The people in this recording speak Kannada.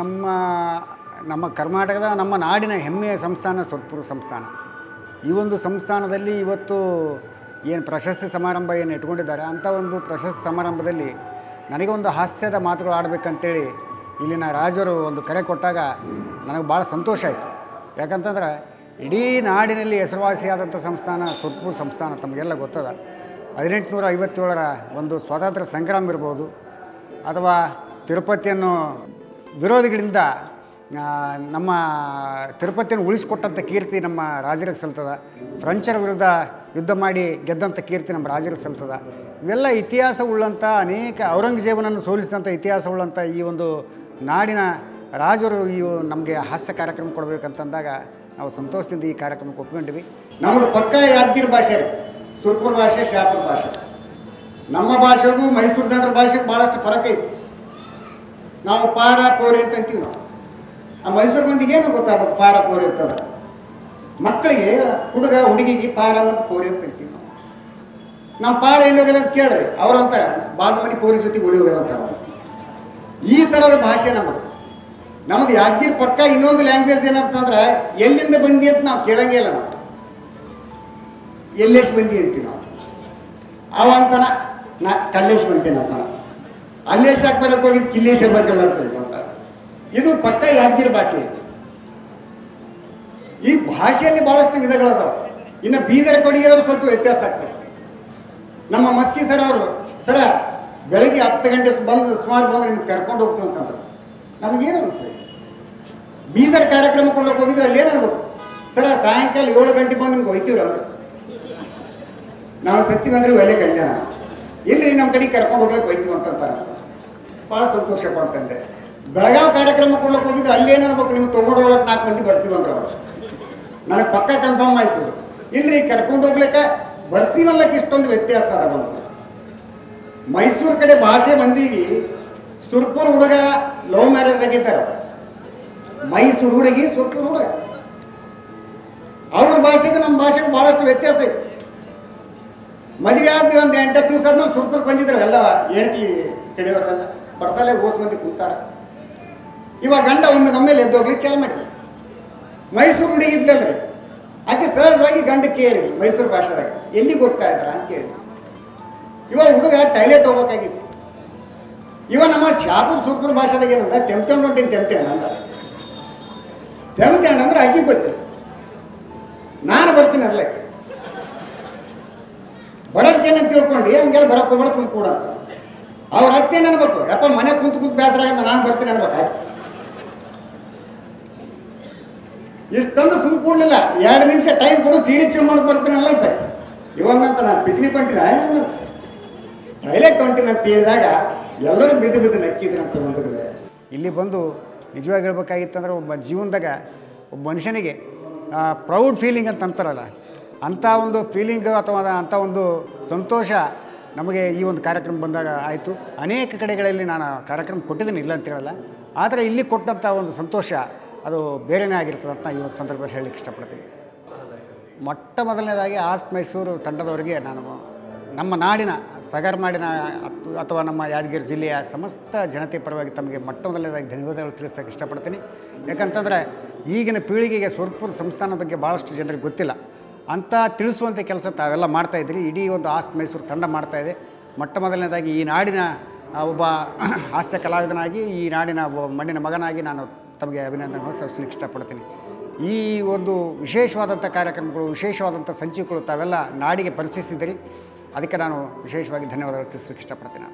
ನಮ್ಮ ನಮ್ಮ ಕರ್ನಾಟಕದ ನಮ್ಮ ನಾಡಿನ ಹೆಮ್ಮೆಯ ಸಂಸ್ಥಾನ ಸುರ್ಪುರ ಸಂಸ್ಥಾನ. ಈ ಒಂದು ಸಂಸ್ಥಾನದಲ್ಲಿ ಇವತ್ತು ಏನು ಪ್ರಶಸ್ತಿ ಸಮಾರಂಭ ಏನು ಇಟ್ಕೊಂಡಿದ್ದಾರೆ ಅಂಥ ಒಂದು ಪ್ರಶಸ್ತಿ ಸಮಾರಂಭದಲ್ಲಿ ನನಗೆ ಒಂದು ಹಾಸ್ಯದ ಮಾತುಗಳು ಆಡಬೇಕಂತೇಳಿ ಇಲ್ಲಿನ ರಾಜರು ಒಂದು ಕರೆ ಕೊಟ್ಟಾಗ ನನಗೆ ಭಾಳ ಸಂತೋಷ ಆಯಿತು. ಯಾಕಂತಂದ್ರೆ ಇಡೀ ನಾಡಿನಲ್ಲಿ ಹೆಸರುವಾಸಿಯಾದಂಥ ಸಂಸ್ಥಾನ ಸುರ್ಪುರ ಸಂಸ್ಥಾನ ತಮಗೆಲ್ಲ ಗೊತ್ತದ. ಹದಿನೆಂಟುನೂರ ಐವತ್ತೇಳರ ಒಂದು ಸ್ವಾತಂತ್ರ್ಯ ಸಂಗ್ರಾಮ ಇರ್ಬೋದು ಅಥವಾ ತಿರುಪತಿಯನ್ನು ವಿರೋಧಿಗಳಿಂದ ನಮ್ಮ ತಿರುಪತಿಯನ್ನು ಉಳಿಸಿಕೊಟ್ಟಂಥ ಕೀರ್ತಿ ನಮ್ಮ ರಾಜರಿಗೆ ಸಲ್ತದ. ಫ್ರೆಂಚರ ವಿರುದ್ಧ ಯುದ್ಧ ಮಾಡಿ ಗೆದ್ದಂಥ ಕೀರ್ತಿ ನಮ್ಮ ರಾಜರಿಗೆ ಸಲ್ತದ. ಇವೆಲ್ಲ ಇತಿಹಾಸ ಉಳ್ಳಂಥ ಅನೇಕ ಔರಂಗಜೇಬನನ್ನು ಸೋಲಿಸಿದಂಥ ಇತಿಹಾಸ ಉಳ್ಳಂಥ ಈ ಒಂದು ನಾಡಿನ ರಾಜರು ಈ ನಮಗೆ ಹಾಸ್ಯ ಕಾರ್ಯಕ್ರಮ ಕೊಡಬೇಕಂತಂದಾಗ ನಾವು ಸಂತೋಷದಿಂದ ಈ ಕಾರ್ಯಕ್ರಮಕ್ಕೆ ಒಪ್ಕೊಂಡ್ವಿ. ನಮ್ಮದು ಪಕ್ಕ ಯಾದಗಿರಿ ಭಾಷೆ ಸುರ್ಪುರ ಭಾಷೆ, ಶಾಪುರ ಭಾಷೆ. ನಮ್ಮ ಭಾಷೆಗೂ ಮೈಸೂರು ಜನರ ಭಾಷೆಗೆ ಭಾಳಷ್ಟು ಫರಕ ಐತಿ. ನಾವು ಪಾರ ಕೋರಿ ಅಂತ ಅಂತೀವಿ ಆ ಮೈಸೂರು ಮಂದಿಗೆ ಏನು ಗೊತ್ತಾಗಬೇಕು ಪಾರ ಕೋರಿ ಅಂತಂದ್ರೆ ಮಕ್ಕಳಿಗೆ ಹುಡುಗ, ಹುಡುಗಿಗೆ ಪಾರ ಅಂತ ಕೋರಿ ಅಂತ ಅಂತೀವಿ ನಾವು. ನಾವು ಪಾರ ಎಲ್ಲಿ ಹೋಗ್ಯದ ಅಂತ ಕೇಳ್ರಿ ಅವ್ರಂತ ಬಾಜು ಮನೆ ಕೋರಿ ಜೊತೆಗೆ ಉಳಿ ಹೋಗ್ಯದ ಅಂತ ಈ ಥರದ ಭಾಷೆ ನಮಗೆ ನಮ್ದು ಯಾದಗಿರಿ ಪಕ್ಕ ಇನ್ನೊಂದು ಲ್ಯಾಂಗ್ವೇಜ್ ಏನಂತಂದ್ರೆ ಎಲ್ಲಿಂದ ಬಂದಿ ಅಂತ ನಾವು ಕೇಳಂಗಿಲ್ಲ ನಾವು. ಎಲ್ಲೇಶ್ ಬಂದಿ ಅಂತೀವಿ ನಾವು. ಅವ ಅಂತಾನ ನಾ ಕಲ್ಲೇಶ್ ಬಂತೇನಪ್ಪ ಅಲ್ಲೇಶ್ ಹಾಕ್ಬರಕ್ಕೆ ಹೋಗಿ ಕಿಲ್ಲೇಶ್ ಬರ್ಕಲ್ಲ ಅಂತ. ಇದು ಪಕ್ಕ ಯಾದಗಿರಿ ಭಾಷೆ. ಈ ಭಾಷೆಯಲ್ಲಿ ಬಹಳಷ್ಟು ವಿಧಗಳದಾವ. ಇನ್ನು ಬೀದರ್ ಕೊಡುಗೆ ಸ್ವಲ್ಪ ವ್ಯತ್ಯಾಸ ಆಗ್ತದೆ. ನಮ್ಮ ಮಸ್ಕಿ ಸರ್ ಅವರು ಸರ ಬೆಳಗ್ಗೆ ಹತ್ತು ಗಂಟೆ ಬಂದು, ಸುಮಾರು ಬಂದು ನಿಮ್ಗೆ ಕರ್ಕೊಂಡು ಹೋಗ್ತೀವಿ ಅಂತಂದ್ರೆ ನಮಗೇನು ಸರ್ ಬೀದರ್ ಕಾರ್ಯಕ್ರಮ ಕೊಡ್ಲಿಕ್ಕೆ ಹೋಗಿದ್ವಿ ಅಲ್ಲಿ ಏನು ಸರ ಸಾಯಂಕಾಲ ಏಳು ಗಂಟೆ ಬಂದು ನಿಮ್ಗೆ ಹೋಯ್ತೀವ್ರ ಅಂದ್ರೆ. ನಾವು ಸತ್ತೀವಿ ಅಂದ್ರೆ ಒಲೆ ಕಲ್ಯಾಣ. ಇಲ್ಲಿ ನಮ್ಮ ಕಡೆ ಕರ್ಕೊಂಡು ಹೋಗ್ಲಿಕ್ಕೆ ಹೋಯ್ತೀವಿ ಅಂತಂತಾರೆ ಭಾಳ ಸಂತೋಷಪ್ಪ ಅಂತಂದೆ ಬೆಳಗಾವ್ ಕಾರ್ಯಕ್ರಮ ಕೊಡ್ಲಿಕ್ಕೆ ಹೋಗಿದ್ದು ಅಲ್ಲೇನು ಅನ್ಬೇಕು ನಿಮ್ಗೆ ತೊಗೊಂಡು ನಾಲ್ಕು ಮಂದಿ ಬರ್ತೀವಿ ಅಂದ್ರೆ ಅವ್ರು. ನನಗೆ ಪಕ್ಕ ಕನ್ಫರ್ಮ್ ಆಯ್ತು. ಇಲ್ರಿ, ಕರ್ಕೊಂಡು ಹೋಗ್ಲಿಕ್ಕೆ ಬರ್ತೀವಲ್ಲಕ್ಕೆ ಇಷ್ಟೊಂದು ವ್ಯತ್ಯಾಸ ಅದ ಬಂದು ಮೈಸೂರು ಕಡೆ ಭಾಷೆ ಮಂದಿಗೆ ಸುರ್ಪುರ್ ಹುಡುಗ ಲವ್ ಮ್ಯಾರೇಜ್ ಆಗಿದ್ದಾರ. ಮೈಸೂರು ಹುಡುಗಿ ಸುರ್ಪುರ್ ಹುಡುಗ. ಅವ್ರ ಭಾಷೆಗೆ ನಮ್ಮ ಭಾಷೆಗೆ ಭಾಳಷ್ಟು ವ್ಯತ್ಯಾಸ ಐತಿ. ಮದುವೆ ಆದ್ವಿ ಒಂದು ಎಂಟತ್ತು ದಿವಸ ಆದ್ಮೇಲೆ ಸುರ್ಪುರ್ ಬಂದಿದ್ರು ಎಲ್ಲ ಹೆಂಡತಿ ಕಡೆಯವರೆಲ್ಲ. ಬಡ್ಸಲೆ ಓಸ್ ಮಂದಿ ಕೂತಾರ. ಇವಾಗ ಗಂಡ ಒಮ್ಮೆ ನಮ್ಮೇಲೆ ಎದ್ದೋಗ್ಲಿಕ್ಕೆ ಚಾಲು ಮಾಡಿದ್ರು. ಮೈಸೂರು ಹುಡುಗಿ ಇದ್ಲಲ್ರಿ ಆಕೆ ಸಹಜವಾಗಿ ಗಂಡ ಕೇಳಿದ್ರು, ಮೈಸೂರು ಭಾಷೆದಾಗ. ಎಲ್ಲಿ ಹೋಗ್ತಾ ಇದ್ದಾರ ಅಂತ ಕೇಳಿದ್ರು. ಇವಾಗ ಹುಡುಗ ಟೈಲೆಟ್ ಹೋಗ್ಬೇಕಾಗಿತ್ತು ಇವ ನಮ್ಮ ಶಾಪು ಸೂಪರ್ ಭಾಷೆದಾಗ ಏನಂತ ತೆಮ್ತಂಡು ಹೊಂಟೀನಿ ತೆಮ್ತೇಣ ಅಂತ ತೆಮ್ತೇಣ ಅಂದ್ರೆ ಅಕ್ಕಿ ಗೊತ್ತಿಲ್ಲ ನಾನು ಬರ್ತೀನಿ ಅರ್ಲಕ್ಕೆ ಬರೋದಕ್ಕೇನಂತ ತಿಳ್ಕೊಂಡು ಹಂಗೆಲ್ಲ ಬರಕ್ಕೆ ಬಡಿಸ್ಕೊಂಡು ಕೂಡ ಅವ್ರ ಅತ್ತೆ ಅನ್ಬೇಕು ಯಪ್ಪ ಮನೆ ಕುಂತು ಕುಂತು ಬೇಸರ ನಾನು ಬರ್ತೀನಿ ಅನ್ಬೇಕು? ಇಷ್ಟೊಂದು ಸುಮ್ ಕೂಡ್ಲಿಲ್ಲ. ಎರಡು ನಿಮಿಷ ಟೈಮ್ ಕೊಡು, ಸೀರೆ ಚೇಂಜ್ ಮಾಡಿ ಬರ್ತೀನಲ್ಲ ಅಂತ. ಇವಾಗಂತ ನಾನು ಪಿಕ್ನಿಕ್ ಹೊಂಟಿನ ಟೈಲೆಟ್ ಹೊಂಟಿನ ಅಂತ ಹೇಳಿದಾಗ ಎಲ್ಲರೂ ಬಿದ್ದು ಬಿದ್ದು ನಕ್ಕಿದ್ರಂತ ಬಂದಿದೆ ಇಲ್ಲಿ ಬಂದು ನಿಜವಾಗಿ ಹೇಳ್ಬೇಕಾಗಿತ್ತಂದ್ರೆ ಒಬ್ಬ ಜೀವನದಾಗ ಒಬ್ಬ ಮನುಷ್ಯನಿಗೆ ಪ್ರೌಡ್ ಫೀಲಿಂಗ್ ಅಂತ ಅಂತಾರಲ್ಲ. ಅಂಥ ಒಂದು ಫೀಲಿಂಗ್ ಅಥವಾ ಅಂಥ ಒಂದು ಸಂತೋಷ ನಮಗೆ ಈ ಒಂದು ಕಾರ್ಯಕ್ರಮ ಬಂದಾಗ ಆಯಿತು. ಅನೇಕ ಕಡೆಗಳಲ್ಲಿ ನಾನು ಕಾರ್ಯಕ್ರಮ ಕೊಟ್ಟಿದ್ದೀನಿ, ಇಲ್ಲ ಅಂತ ಹೇಳಲ್ಲ. ಆದರೆ ಇಲ್ಲಿ ಕೊಟ್ಟಂಥ ಒಂದು ಸಂತೋಷ ಅದು ಬೇರೆನೇ ಆಗಿರ್ತದೆ ಅಂತ ಈ ಒಂದು ಸಂದರ್ಭದಲ್ಲಿ ಹೇಳಲಿಕ್ಕೆ ಇಷ್ಟಪಡ್ತೀನಿ. ಮೊಟ್ಟ ಮೊದಲನೇದಾಗಿ ಆಸ್ ಮೈಸೂರು ತಂಡದವರಿಗೆ ನಾನು ನಮ್ಮ ನಾಡಿನ ಸಗರ್ನಾಡಿನ ಅತ್- ಅಥವಾ ನಮ್ಮ ಯಾದಗಿರಿ ಜಿಲ್ಲೆಯ ಸಮಸ್ತ ಜನತೆ ಪರವಾಗಿ ತಮಗೆ ಮೊಟ್ಟ ಮೊದಲನೇದಾಗಿ ಧನ್ಯವಾದಗಳು ತಿಳಿಸೋಕೆ ಇಷ್ಟಪಡ್ತೀನಿ. ಯಾಕಂತಂದರೆ ಈಗಿನ ಪೀಳಿಗೆಗೆ ಸುರ್ಪುರ ಸಂಸ್ಥಾನ ಬಗ್ಗೆ ಭಾಳಷ್ಟು ಜನರಿಗೆ ಗೊತ್ತಿಲ್ಲ. ಅಂತ ತಿಳಿಸುವಂಥ ಕೆಲಸ ತಾವೆಲ್ಲ ಮಾಡ್ತಾಯಿದ್ರಿ ಇಡೀ ಒಂದು ಆಸ್ಟ್ ಮೈಸೂರು ತಂಡ ಮಾಡ್ತಾಯಿದೆ ಮೊಟ್ಟ ಮೊದಲನೇದಾಗಿ ಈ ನಾಡಿನ ಒಬ್ಬ ಹಾಸ್ಯ ಕಲಾವಿದನಾಗಿ, ಈ ನಾಡಿನ ಮಣ್ಣಿನ ಮಗನಾಗಿ ನಾನು ತಮಗೆ ಅಭಿನಂದನೆಗಳು ಸಲ್ಲಿಸಲಿಕ್ಕೆ ಇಷ್ಟಪಡ್ತೀನಿ. ಈ ಒಂದು ವಿಶೇಷವಾದಂಥ ಕಾರ್ಯಕ್ರಮಗಳು, ವಿಶೇಷವಾದಂಥ ಸಂಚಿಕೆಗಳು ತಾವೆಲ್ಲ ನಾಡಿಗೆ ಪರಿಚಯಿಸಿದ್ದೀರಿ. ಅದಕ್ಕೆ ನಾನು ವಿಶೇಷವಾಗಿ ಧನ್ಯವಾದಗಳು ತಿಳಿಸಲಿಕ್ಕೆ ಇಷ್ಟಪಡ್ತೀನಿ.